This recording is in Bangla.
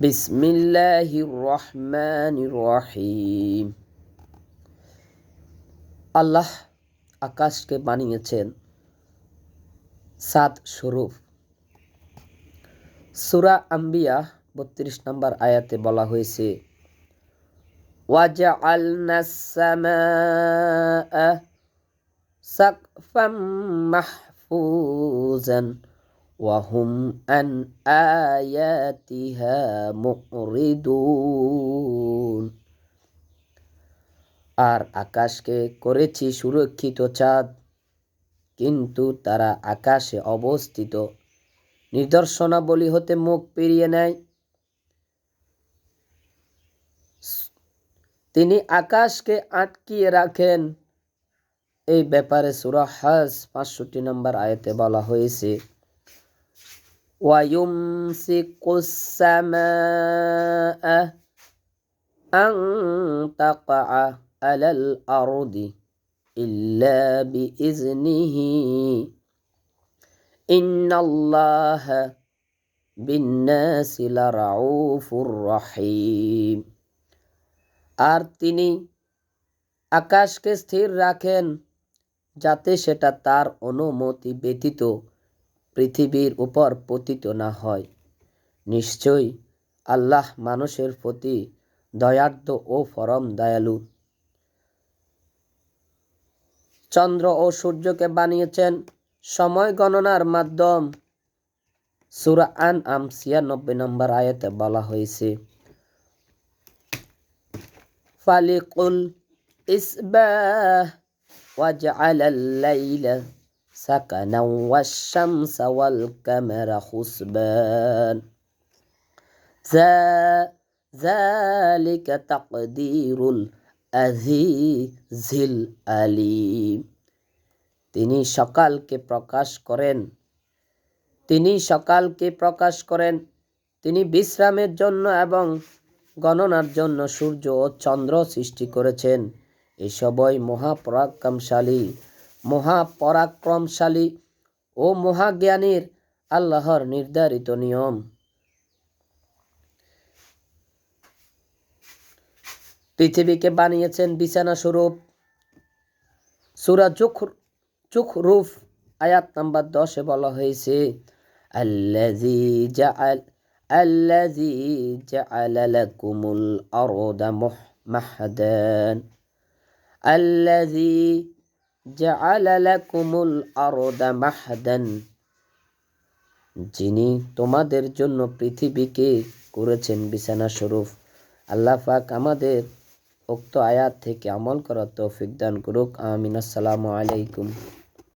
বিসমিল্লাহির রহমানির রহিম আল্লাহ আকাশকে বানিয়েছেন সাত স্বরূপ সুরা আম্বিয়া বত্রিশ নম্বর আয়াতে বলা হয়েছে وجعلنا السماء سقفا محفوظا وهم عن آياتها معرضون আর আকাশকে করেছি সুরক্ষিত চাঁদ কিন্তু তারা আকাশে অবস্থিত নিদর্শনাবলী হতে মুখ পেরিয়ে নেয় তিনি আকাশকে আটকিয়ে রাখেন এই ব্যাপারে সুরা হাজ পাঁচষট্টি নম্বর আয়তে বলা হয়েছে ويمسك السماء أن تقع على الأرض إلا بإذنه إن الله بالناس لرعوف رحيم আর তিনি আকাশকে স্থির রাখেন যাতে সেটা তার অনুমতি ব্যতীত পৃথিবীর উপর পতিত না হয়। নিশ্চয়ই আল্লাহ মানুষের প্রতি দয়ার্থ ও পরম দয়ালু। চন্দ্র ও সূর্যকে বানিয়েছেন। সময় গণনার মাধ্যম সুরা আন আম ছিয়ানব্বই নম্বর আয়াতে বলা হয়েছে। ফালিকুল ইসবাহ ওয়াজআলাল লাইলা سكنا والشمس والقمر حسبان ذلك تقدير العزيز العليم তিনি সকালকে প্রকাশ করেন তিনি সকালকে প্রকাশ করেন তিনি বিশ্রামের জন্য এবং গণনার জন্য সূর্য ও চন্দ্র সৃষ্টি করেছেন এসবই মহাপরাক্রমশালী মহাপরাক্রমশালী ও মহাজ্ঞানীর আল্লাহর নির্ধারিত নিয়ম। পৃথিবীকে বানিয়েছেন বিছানা স্বরূপ। সুরা চুখ চুখ রুফ আয়াত নাম্বার দশে বলা হয়েছে আল্লাজি জাআল আল্লাজি জাআল যিনি তোমাদের জন্য পৃথিবীকে করেছেন বিছানা স্বরূপ। আল্লাহ পাক আমাদের উক্ত আয়াত থেকে আমল করার তৌফিক দান করুক। আমিন। আসসালামু আলাইকুম।